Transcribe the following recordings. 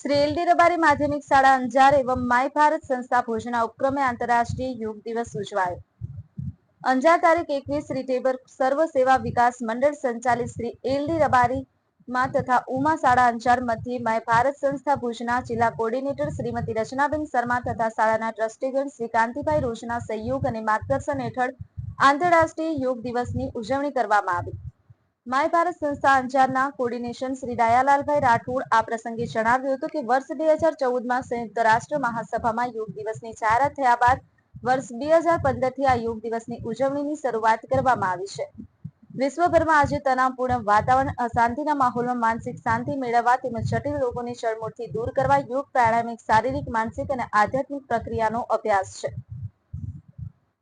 Shri LD Rabari માધ્યમિક શાળા Anjar એવં my Bharat સંસ્થા ભુજના ઉપક્રમે આંતરરાષ્ટ્રીય યોગ દિવસ ઉજવાયો. અંજાર તારીખ એકવીસ રીટેબર ટેબર સર્વ સેવા વિકાસ મંડળ સંચાલિત શ્રી એલડી રબારી માં તથા ઉમા શાળા અંજાર મધ્યે માય ભારત સંસ્થા ભુજના જિલ્લા કોર્ડિનેટર શ્રીમતી રચનાબેન શર્મા તથા શાળાના ટ્રસ્ટીગણ શ્રી કાંતિભાઈ રોશના સહયોગ અને માર્ગદર્શન હેઠળ આંતરરાષ્ટ્રીય યોગ દિવસની ઉજવણી કરવામાં આવી. માય ભારત સંસ્થા અંજારના કોર્ડિનેશન શ્રી દયાલાલભાઈ રાઠોડ આ પ્રસંગે જણાવ્યું હતું કે વર્ષ બે હજાર ચૌદમાં સંયુક્ત રાષ્ટ્ર મહાસભામાં યોગ દિવસની જાહેરાત થયા બાદ વર્ષ બે હજાર પંદરથી આ યોગ દિવસની ઉજવણીની શરૂઆત કરવામાં આવી છે. વિશ્વભરમાં આજે તણાવપૂર્ણ વાતાવરણ, અશાંતિના માહોલમાં માનસિક શાંતિ મેળવવા તેમજ જટિલ રોગોની જળમૂળથી દૂર કરવા યોગ પ્રાણાયામ શારીરિક, માનસિક અને આધ્યાત્મિક પ્રક્રિયાનો અભ્યાસ છે.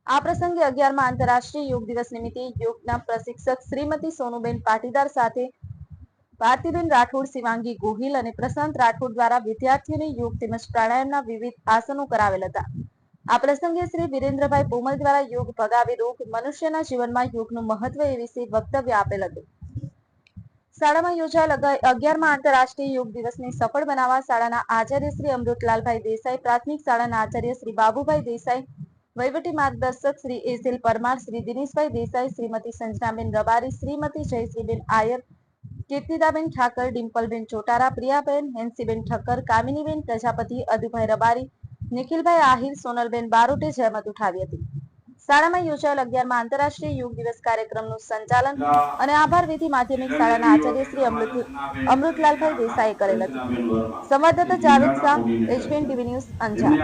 આ પ્રસંગે અગિયારમાં આંતરરાષ્ટ્રીય યોગ દિવસ નિમિત્તે યોગના પ્રશિક્ષક શ્રીમતી સોનુબેન પાટીદાર સાથે ભારતીબેન રાઠોડ, શિવાંગી ગોહિલ અને પ્રશાંત રાઠોડ દ્વારા વિદ્યાર્થીઓને યોગ તેમજ પ્રાણાયામના વિવિધ આસનો કરાવેલ હતા. આ પ્રસંગે શ્રી વિરેન્દ્રભાઈ પોમલ દ્વારા યોગ ભગાવે રોગ મનુષ્યના જીવનમાં યોગનું મહત્વ એ વિશે વક્તવ્ય આપેલ હતું. શાળામાં યોજાયેલ અગ- અગિયારમાં આંતરરાષ્ટ્રીય યોગ દિવસને સફળ બનાવવા શાળાના આચાર્ય શ્રી અમૃતલાલભાઈ દેસાઈ, પ્રાથમિક શાળાના આચાર્ય શ્રી બાબુભાઈ દેસાઈ વહીવટી માર્ગદર્શક શ્રી એસએલ પરમાર, શ્રી દિનેશભાઈ દેસાઈ, શ્રીમતી સંજનાબેન રબારી, શ્રીમતી જયશ્રીબેન આયર, કીર્તિદાબેન ઠાકર, ડિમ્પલબેન ચોટારા, પ્રિયાબેન, હેન્સીબેન ઠક્કર, કામિનીબેન પ્રજાપતિ, અદુભાઈ રબારી, નિખિલભાઈ આહિર, સોનલબેન બારોટે જહેમત ઉઠાવી હતી. શાળામાં યોજાયેલ અગિયારમાં આંતરરાષ્ટ્રીય યોગ દિવસ કાર્યક્રમનું સંચાલન અને આભાર વિધિ માધ્યમિક શાળાના આચાર્ય શ્રી અમૃત અમૃતલાલભાઈ દેસાઈએ કરેલ હતું. સંવાદદાતા Javed Shah HPN TV news Anjar.